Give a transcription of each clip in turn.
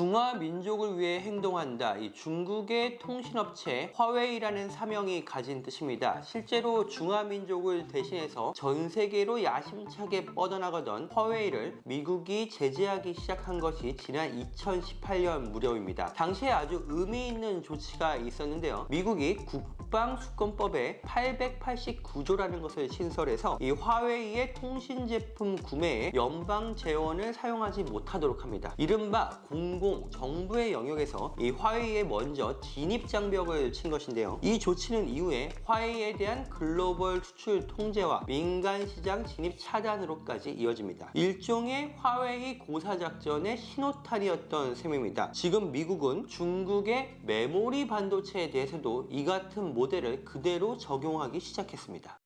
중화 민족을 위해 행동한다. 이 중국의 통신업체 화웨이라는 사명이 가진 뜻입니다. 실제로 중화 민족을 대신해서 전 세계로 야심차게 뻗어나가던 화웨이를 미국이 제재하기 시작한 것이 지난 2018년 무렵입니다. 당시에 아주 의미 있는 조치가 있었는데요. 미국이 국방수권법에 889조라는 것을 신설해서 이 화웨이의 통신 제품 구매에 연방 재원을 사용하지 못하도록 합니다. 이른바 공공 정부의 영역에서 이 화웨이에 먼저 진입 장벽을 친 것인데요. 이 조치는 이후에 화웨이에 대한 글로벌 수출 통제와 민간 시장 진입 차단으로까지 이어집니다. 일종의 화웨이 고사 작전의 신호탄이었던 셈입니다. 지금 미국은 중국의 메모리 반도체에 대해서도 이 같은 모델을 그대로 적용하기 시작했습니다.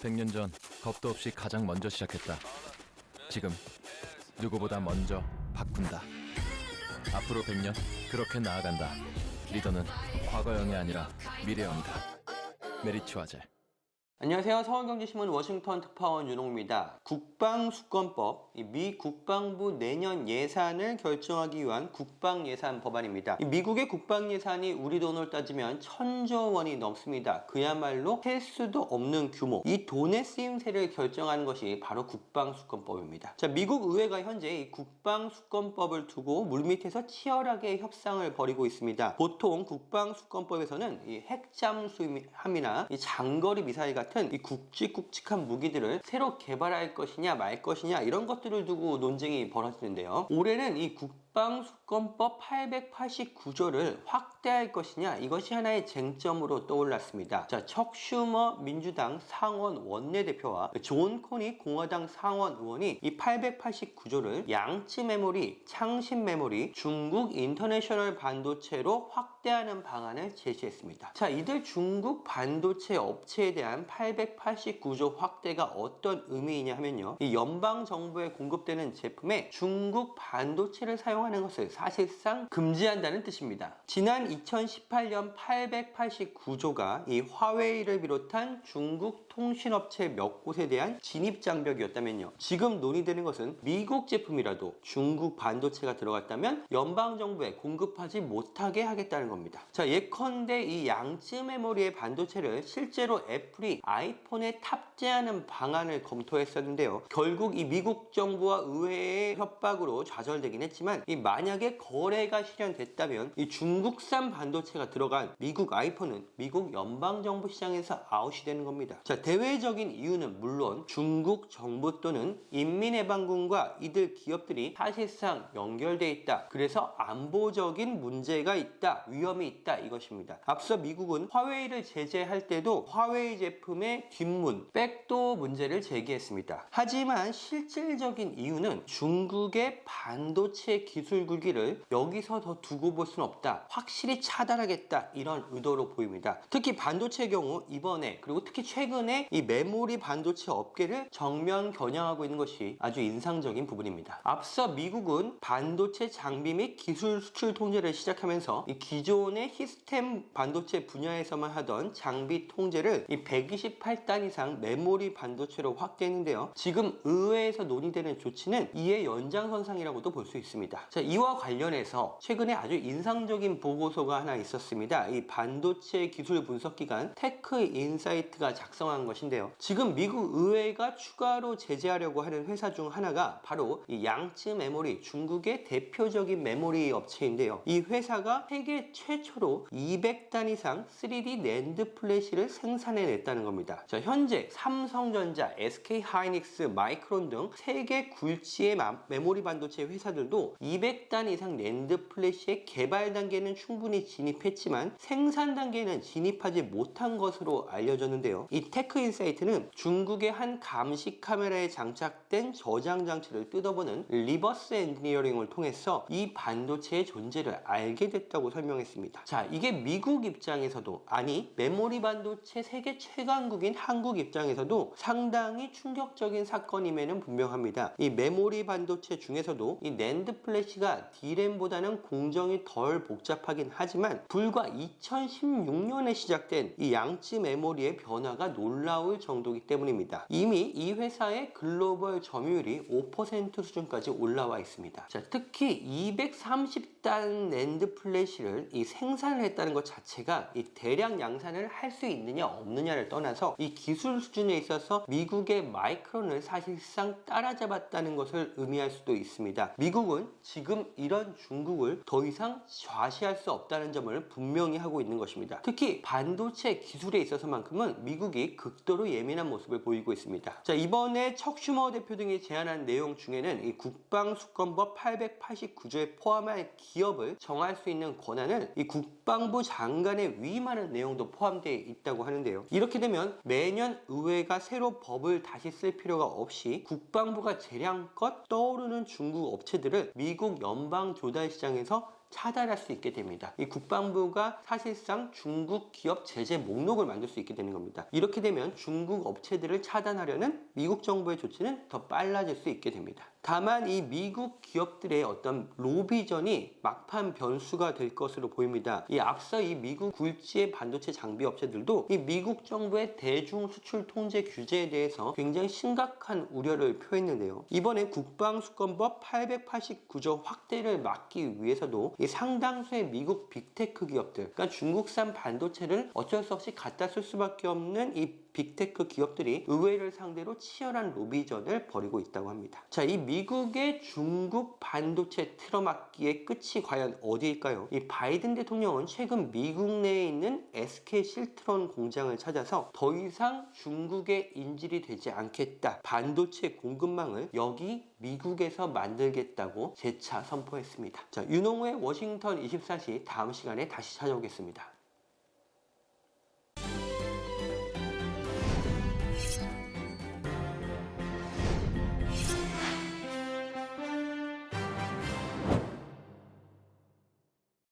백년전 겁도 없이 가장 먼저 시작했다. 지금 누구보다 먼저 바꾼다. 앞으로 100년 그렇게 나아간다. 리더는 과거형이 아니라 미래형이다. 메리츠와제. 안녕하세요. 서울경제신문 워싱턴 특파원 윤홍입니다. 국방수권법, 이미 국방부 내년 예산을 결정하기 위한 국방예산 법안입니다. 이 미국의 국방예산이 우리 돈으로 따지면 천조 원이 넘습니다. 그야말로 셀 수도 없는 규모. 이 돈의 쓰임새를 결정하는 것이 바로 국방수권법입니다. 자, 미국 의회가 현재 이 국방수권법을 두고 물밑에서 치열하게 협상을 벌이고 있습니다. 보통 국방수권법에서는 이 핵잠수함이나 이 장거리 미사일 이 굵직굵직한 무기들을 새로 개발할 것이냐 말 것이냐 이런 것들을 두고 논쟁이 벌어지는데요. 올해는 이 국방수권법 889조를 확대할 것이냐 이것이 하나의 쟁점으로 떠올랐습니다. 자, 척 슈머 민주당 상원 원내대표와 존 코니 공화당 상원 의원이 이 889조를 양치 메모리, 창신 메모리, 중국 인터내셔널 반도체로 확대하는 방안을 제시했습니다. 자, 이들 중국 반도체 업체에 대한 889조 확대가 어떤 의미이냐 하면요. 이 연방 정부에 공급되는 제품에 중국 반도체를 사용하는 것을 사실상 금지한다는 뜻입니다. 지난 2018년 889조가 이 화웨이를 비롯한 중국 통신업체 몇 곳에 대한 진입 장벽이었다면요. 지금 논의되는 것은 미국 제품이라도 중국 반도체가 들어갔다면 연방 정부에 공급하지 못하게 하겠다는 겁니다. 자, 예컨대 이 양쯔 메모리의 반도체를 실제로 애플이 아이폰에 탑재하는 방안을 검토했었는데요. 결국 이 미국 정부와 의회의 협박으로 좌절되긴 했지만 이 만약에 거래가 실현됐다면 이 중국산 반도체가 들어간 미국 아이폰은 미국 연방 정부 시장에서 아웃이 되는 겁니다. 자, 대외적인 이유는 물론 중국 정부 또는 인민해방군과 이들 기업들이 사실상 연결돼 있다. 그래서 안보적인 문제가 있다. 위험이 있다. 이것입니다. 앞서 미국은 화웨이를 제재할 때도 화웨이 제품의 뒷문, 백도 문제를 제기했습니다. 하지만 실질적인 이유는 중국의 반도체 기술 굴기를 여기서 더 두고 볼 수는 없다. 확실히 차단하겠다. 이런 의도로 보입니다. 특히 반도체의 경우 이번에 그리고 특히 최근에 이 메모리 반도체 업계를 정면 겨냥하고 있는 것이 아주 인상적인 부분입니다. 앞서 미국은 반도체 장비 및 기술 수출 통제를 시작하면서 이 기존의 시스템 반도체 분야에서만 하던 장비 통제를 이 128단 이상 메모리 반도체로 확대했는데요. 지금 의회에서 논의되는 조치는 이의 연장선상이라고도 볼 수 있습니다. 자, 이와 관련해서 최근에 아주 인상적인 보고서가 하나 있었습니다. 이 반도체 기술 분석 기관 테크 인사이트가 작성한 것인데요. 지금 미국 의회가 추가로 제재하려고 하는 회사 중 하나가 바로 이 양쯔 메모리 중국의 대표적인 메모리 업체인데요. 이 회사가 세계 최초로 200단 이상 3D 낸드 플래시를 생산해냈다는 겁니다. 자, 현재 삼성전자, SK 하이닉스, 마이크론 등 세계 굴지의 마- 메모리 반도체 회사들도 200단 이상 낸드 플래시의 개발 단계는 충분히 진입했지만 생산 단계는 진입하지 못한 것으로 알려졌는데요. 이 테크인사이트는 중국의 한 감시 카메라에 장착된 저장 장치를 뜯어보는 리버스 엔지니어링을 통해서 이 반도체의 존재를 알게 됐다고 설명했습니다. 자, 이게 미국 입장에서도 아니 메모리 반도체 세계 최강국인 한국 입장에서도 상당히 충격적인 사건임에는 분명합니다. 이 메모리 반도체 중에서도 이 낸드 플래시가 D램보다는 공정이 덜 복잡하긴 하지만 불과 2016년에 시작된 이 양지 메모리의 변화가 놀라 울 정도이기 때문입니다. 이미 이 회사의 글로벌 점유율이 5% 수준까지 올라와 있습니다. 자, 특히 230단 낸드 플래시를 이 생산을 했다는 것 자체가 이 대량 양산을 할 수 있느냐 없느냐를 떠나서 이 기술 수준에 있어서 미국의 마이크론을 사실상 따라잡았다는 것을 의미할 수도 있습니다. 미국은 지금 이런 중국을 더 이상 좌시할 수 없다는 점을 분명히 하고 있는 것입니다. 특히 반도체 기술에 있어서만큼은 미국이 극도로 예민한 모습을 보이고 있습니다. 자, 이번에 척슈머 대표 등이 제안한 내용 중에는 이 국방수권법 889조에 포함할 기업을 정할 수 있는 권한을 이 국방부 장관에 위임하는 내용도 포함되어 있다고 하는데요. 이렇게 되면 매년 의회가 새로 법을 다시 쓸 필요가 없이 국방부가 재량껏 떠오르는 중국 업체들을 미국 연방 조달 시장에서 차단할 수 있게 됩니다. 이 국방부가 사실상 중국 기업 제재 목록을 만들 수 있게 되는 겁니다. 이렇게 되면 중국 업체들을 차단하려는 미국 정부의 조치는 더 빨라질 수 있게 됩니다. 다만 이 미국 기업들의 어떤 로비전이 막판 변수가 될 것으로 보입니다. 이 앞서 이 미국 굴지의 반도체 장비 업체들도 이 미국 정부의 대중 수출 통제 규제에 대해서 굉장히 심각한 우려를 표했는데요. 이번에 국방수권법 889조 확대를 막기 위해서도 이 상당수의 미국 빅테크 기업들, 그러니까 중국산 반도체를 어쩔 수 없이 갖다 쓸 수밖에 없는 이 빅테크 기업들이 의회를 상대로 치열한 로비전을 벌이고 있다고 합니다. 자, 이 미 국의 중국 반도체 틀어막기의 끝이 과연 어디일까요? 이 바이든 대통령은 최근 미국 내에 있는 SK 실트론 공장을 찾아서 더 이상 중국의 인질이 되지 않겠다. 반도체 공급망을 여기 미국에서 만들겠다고 재차 선포했습니다. 자, 윤홍우의 워싱턴 24시 다음 시간에 다시 찾아오겠습니다.